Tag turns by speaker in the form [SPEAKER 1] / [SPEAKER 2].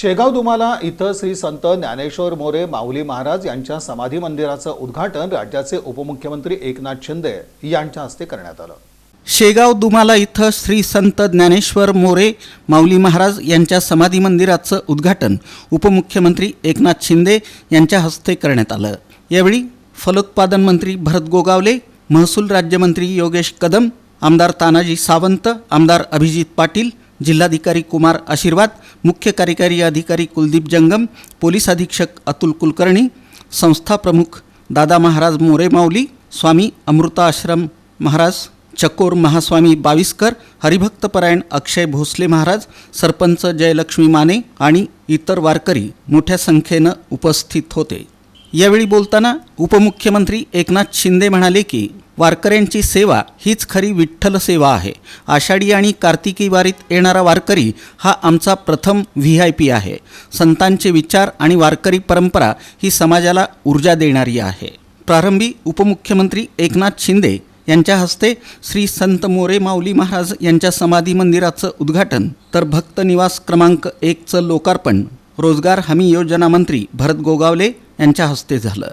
[SPEAKER 1] शेगाव दुमाला इथं श्री संत ज्ञानेश्वर मोरे माऊली महाराज यांच्या समाधी मंदिराचं उद्घाटन राज्याचे उपमुख्यमंत्री एकनाथ शिंदे यांच्या हस्ते करण्यात आलं.
[SPEAKER 2] शेगाव दुमाला इथं श्री संत ज्ञानेश्वर मोरे माऊली महाराज यांच्या समाधी मंदिराचं उद्घाटन उपमुख्यमंत्री एकनाथ शिंदे यांच्या हस्ते करण्यात आलं. यावेळी फलोत्पादन मंत्री भरत गोगावले महसूल राज्यमंत्री योगेश कदम आमदार तानाजी सावंत आमदार अभिजित पाटील जिल्हाधिकारी कुमार आशीर्वाद मुख्य कार्यकारी अधिकारी कुलदीप जंगम पोलीस अधीक्षक अतुल कुलकर्णी संस्था प्रमुख दादा महाराज मोरे माऊली स्वामी अमृता आश्रम महाराज चकोर महास्वामी बाविस्कर हरिभक्तपरायण अक्षय भोसले महाराज सरपंच जयलक्ष्मी माने आणि इतर वारकरी मोठ्या संख्येनं उपस्थित होते. यावेळी बोलताना उपमुख्यमंत्री एकनाथ शिंदे म्हणाले की वारकऱ्यांची सेवा हीच खरी विठ्ठल सेवा आहे. आषाढी आणि कार्तिकी वारीत येणारा वारकरी हा आमचा प्रथम व्ही आय पी आहे. संतांचे विचार आणि वारकरी परंपरा ही समाजाला ऊर्जा देणारी आहे. प्रारंभी उपमुख्यमंत्री एकनाथ शिंदे यांच्या हस्ते श्री संत मोरे माऊली महाराज यांच्या समाधी मंदिराचं उद्घाटन तर भक्त निवास क्रमांक एकचं लोकार्पण रोजगार हमी योजना मंत्री भरत गोगावले यांच्या हस्ते झालं.